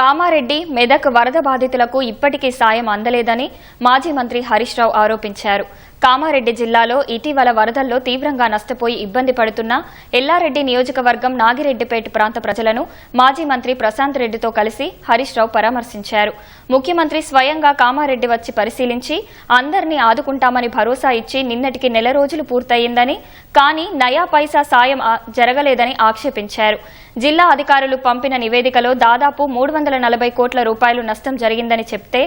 కామారెడ్డి మెదక్ వరద బాధితులకు ఇప్పటికీ సాయం అందలేదని మాజీ మంత్రి హరీష్ రావు ఆరోపించారు. కామారెడ్డి జిల్లాలో ఇటీవల వరదల్లో తీవ్రంగా నష్టపోయి ఇబ్బంది పడుతున్న ఎల్లారెడ్డి నియోజకవర్గం నాగిరెడ్డిపేట ప్రాంత ప్రజలను మాజీ మంత్రి ప్రశాంత్ రెడ్డితో కలిసి హరీష్ రావు పరామర్శించారు. ముఖ్యమంత్రి స్వయంగా కామారెడ్డి వచ్చి పరిశీలించి అందరినీ ఆదుకుంటామని భరోసా ఇచ్చి నిన్నటికి నెల రోజులు పూర్తయిందని కానీ నయా పైసా సాయం జరగలేదని ఆక్షేపించారు. జిల్లా అధికారులు పంపిన నివేదికలో దాదాపు మూడు వందల నలభై కోట్ల రూపాయలు నష్టం జరిగిందని చెప్తే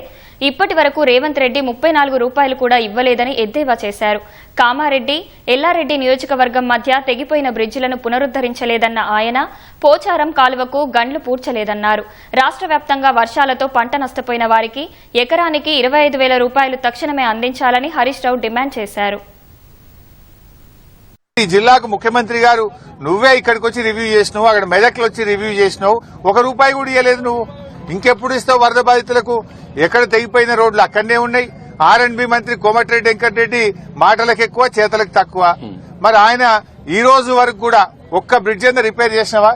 ఇప్పటి వరకు రేవంత్ రెడ్డి ముప్పై నాలుగు రూపాయలు కూడా ఇవ్వలేదని ఎద్దేవా చేశారు. కామారెడ్డి ఎల్లారెడ్డి నియోజకవర్గం మధ్య తెగిపోయిన బ్రిడ్జిలను పునరుద్దరించలేదన్న ఆయన పోచారం కాలువకు గండ్లు పూడ్చలేదన్నారు. రాష్ట్ర వ్యాప్తంగా వర్షాలతో పంట నష్టపోయిన వారికి ఎకరానికి ఇరవై ఐదు వేల రూపాయలు తక్షణమే అందించాలని హరీష్ రావు డిమాండ్ చేశారు. ఈ జిల్లాకు ముఖ్యమంత్రి గారు నువ్వే ఇక్కడికి వచ్చి రివ్యూ చేసినావు అక్కడ మెదక్లో వచ్చి రివ్యూ చేసినావు. ఒక రూపాయి కూడా ఇవ్వలేదు నువ్వు. ఇంకెప్పుడు ఇస్తావు వరద బాధితులకు? ఎక్కడ తెగిపోయిన రోడ్లు అక్కడనే ఉన్నాయి. ఆర్ అండ్ బి మంత్రి కోమటిరెడ్డి వెంకటరెడ్డి మాటలకు ఎక్కువ చేతలకు తక్కువ. మరి ఆయన ఈ రోజు వరకు కూడా ఒక్క బ్రిడ్జ్ అయినా రిపేర్ చేసినవా?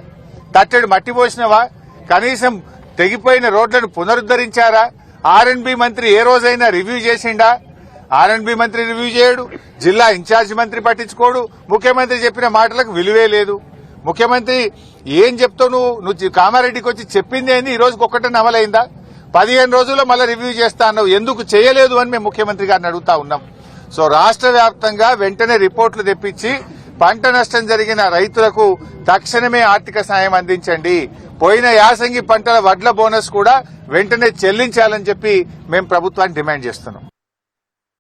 తట్టెడు మట్టి పోసినవా? కనీసం తెగిపోయిన రోడ్లను పునరుద్దరించారా ఆర్ అండ్ బి మంత్రి ఏ రోజైనా రివ్యూ చేసిండా? ఆర్ఎండ్బి మంత్రి రివ్యూ చేయడు జిల్లా ఇన్ఛార్జి మంత్రి పట్టించుకోడు ముఖ్యమంత్రి చెప్పిన మాటలకు విలువే లేదు. ముఖ్యమంత్రి ఏం చెప్తావు నువ్వు? నువ్వు కామారెడ్డికి వచ్చి చెప్పింది ఏంది? ఈ రోజుకి ఒక్కటే అమలైందా? పదిహేను రోజుల్లో మళ్ళీ రివ్యూ చేస్తా అన్నావు. ఎందుకు చేయలేదు అని మేము ముఖ్యమంత్రి గారిని అడుగుతా ఉన్నాం. సో రాష్ట్ర వ్యాప్తంగా వెంటనే రిపోర్ట్లు తెప్పించి పంట నష్టం జరిగిన రైతులకు తక్షణమే ఆర్థిక సాయం అందించండి. పోయిన యాసంగి పంటల వడ్ల బోనస్ కూడా వెంటనే చెల్లించాలని చెప్పి మేము ప్రభుత్వాన్ని డిమాండ్ చేస్తున్నాం.